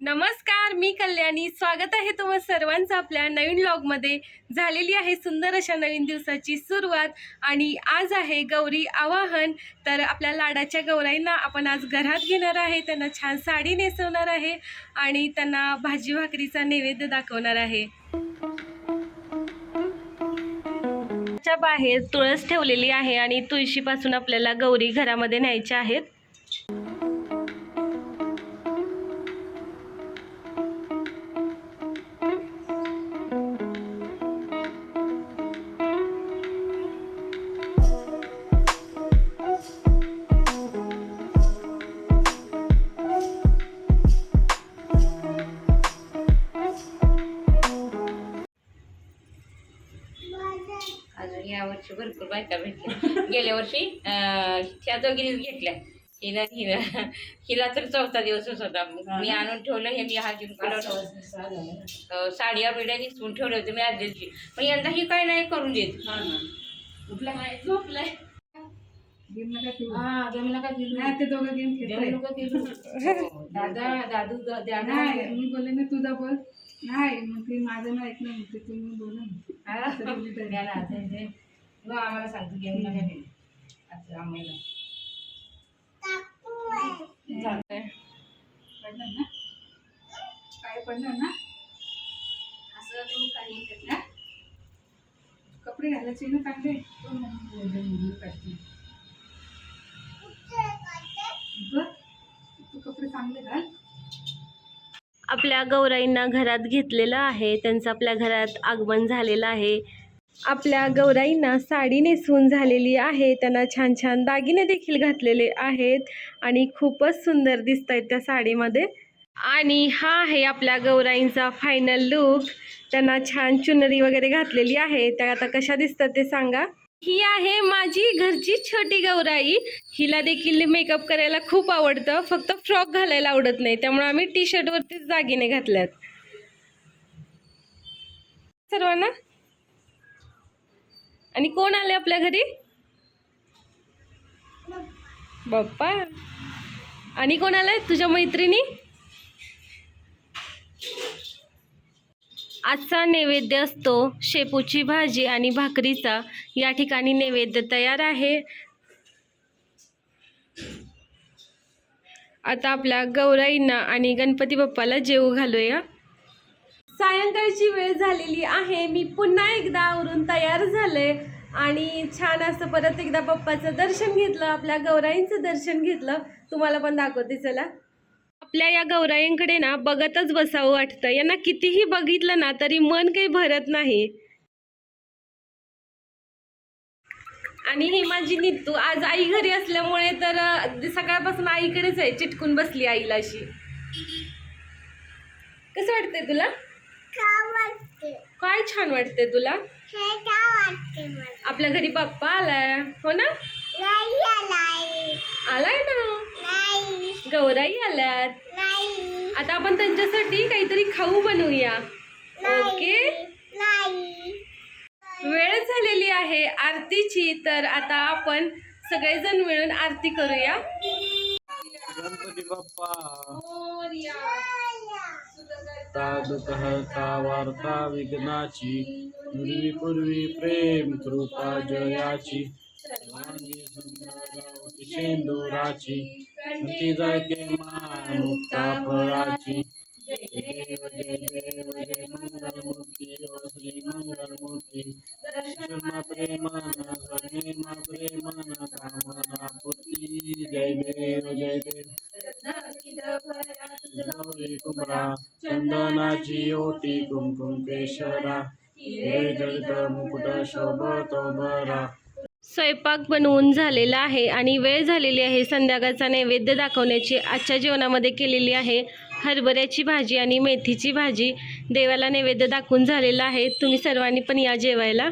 नमस्कार मी कल्याणी. स्वागत आहे तुम्हा सर्वांचं आपल्या नवीन व्लॉगमध्ये झालेली आहे सुंदर अशा नवीन दिवसाची सुरुवात आणि आज आहे गौरी आवाहन. तर आपल्या लाडाच्या गौराईंना आपण आज घरात घेणार आहे. त्यांना छान साडी नेसवणार आहे आणि त्यांना भाजी भाकरीचा नैवेद्य दाखवणार आहे. च्या बाहेर तुळस ठेवलेली आहे आणि तुळशीपासून आपल्याला गौरी घरामध्ये न्यायच्या आहेत. वर्षी भरपूर बायका भेटल्या. गेल्या वर्षी अं, त्या दोघीनीच घेतल्या हिनं हिनं हिला तर चौथा दिवसच होता. मी आणून ठेवलं हे मी हाजीन अं, साड्या बिड्या निसवून ठेवल्या होत्या मी आदल्या दिवशी पण यंदा ही काय नाही करून देत. झोपलाय. हा हो, दादा दादू मी बोलले ना तुझा बोल. नाही मग ते माझं नाही ऐकलं म्हणते तुम्ही बोला. हा? मग आम्हाला सांगतो घेऊन नका ते. असं आम्हाला ना काय ना असं तू काही हा? कपडे घालायचे ना चांगले तो म्हणून बोलले मुली काढते. बघ, तू कपडे चांगले घाल आपल्या गौराईंना घरात घेतलेलं आहे त्यांचं आपल्या घरात आगमन झालेलं आहे आपल्या गौराईंना साडी नेसवून झालेली आहे. त्यांना छान छान दागिने देखील घातलेले आहेत आणि खूपच सुंदर दिसत आहेत त्या साडीमध्ये. आणि हा आहे आपल्या गौराईंचा फायनल लुक त्यांना छान चुनरी वगैरे घातलेली आहे. त्या आता कशा दिसतात ते सांगा. ही आहे माझी घरची छोटी गौराई. हिला देखील मेकअप करायला खूप आवडतं. फक्त फ्रॉक घालायला आवडत नाही. त्यामुळे आम्ही टी शर्टवरतीच दागिने घातल्यात. सर्वांना आणि कोण आले आपल्या घरी? बाप्पा आणि कोण आलाय? तुझ्या मैत्रिणी? आजचा नैवेद्य असतो शेपूची भाजी आणि भाकरीचा. या ठिकाणी नैवेद्य तयार आहे. आता आपल्या गौराईंना आणि गणपती बाप्पाला जेवू घालूया. सायंकाळची वेळ झालेली आहे. मी पुन्हा एकदा आवरून तयार झाले आणि छान असं परत एकदा पप्पाचं दर्शन घेतलं आपल्या गौराईंचं दर्शन घेतलं. तुम्हाला पण दाखवते चला. आपल्या या गौराईंकडे ना बघतच बसावं वाटतं. यांना कितीही बघितलं ना तरी मन काही भरत नाही. आणि ही माझी नितू आज आई घरी असल्यामुळे तर सकाळपासून आईकडेच आहे चिटकून बसली आईला अशी. कसं वाटतंय तुला? काय छान वाटते तुला? आपल्या घरी बाप्पा आलाय. हो ना? आलाय ना? गौराई आल्यात. आता आपण त्यांच्यासाठी काहीतरी खाऊ बनवूया. ओके? वेळ झालेली आहे आरतीची तर आता आपण सगळेजण मिळून आरती करूया. गणपती बाप्पा. वार्ता विघ्नाची? पूर्वी पूर्वी प्रेम कृपा जयाची. शेंदुराची. ती जायते मान मुक्ता फळाची. देव चंदनाची ओटी कुमकुम केशरा मुकुट शोभतो स्वयंपाक बनवून झालेला आहे आणि वेळ झालेली आहे संध्याकाळचा नैवेद्य दाखवण्याची. आजच्या जेवणामध्ये केलेली आहे हरभऱ्याची भाजी आणि मेथीची भाजी. देवाला नैवेद्य दाखवून झालेला आहे. तुम्ही सर्वांनी पण या जेवायला.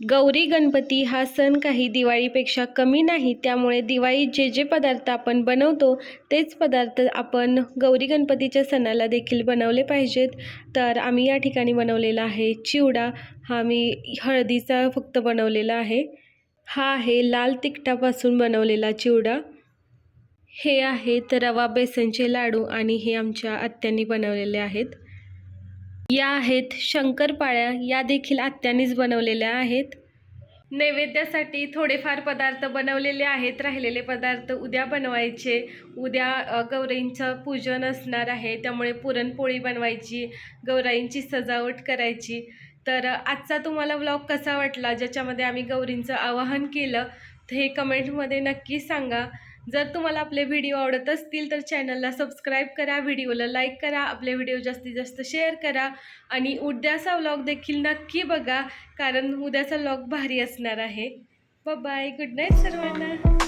गौरी गणपती हा सण काही दिवाळीपेक्षा कमी नाही. त्यामुळे दिवाळीत जे जे पदार्थ आपण बनवतो तेच पदार्थ आपण गौरी गणपतीच्या सणाला देखील बनवले पाहिजेत. तर आम्ही या ठिकाणी बनवलेला आहे चिवडा. हा मी हळदीचा फक्त बनवलेला आहे. हा आहे लाल तिखटापासून बनवलेला चिवडा. हे आहेत रवा बेसनचे लाडू आणि हे आमच्या आत्यांनी बनवलेले आहेत. या आहेत. शंकरपाळ्या या देखील आत्यानीच बनवलेल्या आहेत. नैवेद्यासाठी थोडेफार पदार्थ बनवलेले आहेत. राहिलेले पदार्थ उद्या बनवायचे. उद्या गौराईंचं पूजन असणार आहे. त्यामुळे पुरणपोळी बनवायची गौराईंची सजावट करायची. तर आजचा तुम्हाला व्लॉग कसा वाटला? ज्याच्यामध्ये आम्ही गौरींचं आवाहन केलं तर हे कमेंटमध्ये नक्की सांगा. जर तुम्हाला आपले व्हिडिओ आवडत असतील तर चॅनलला सबस्क्राईब करा व्हिडिओला लाईक करा आपले व्हिडिओ जास्तीत जास्त शेअर करा आणि उद्याचा व्लॉग देखील नक्की बघा कारण उद्याचा व्लॉग भारी असणार आहे. बाय गुड नाईट सर्वांना.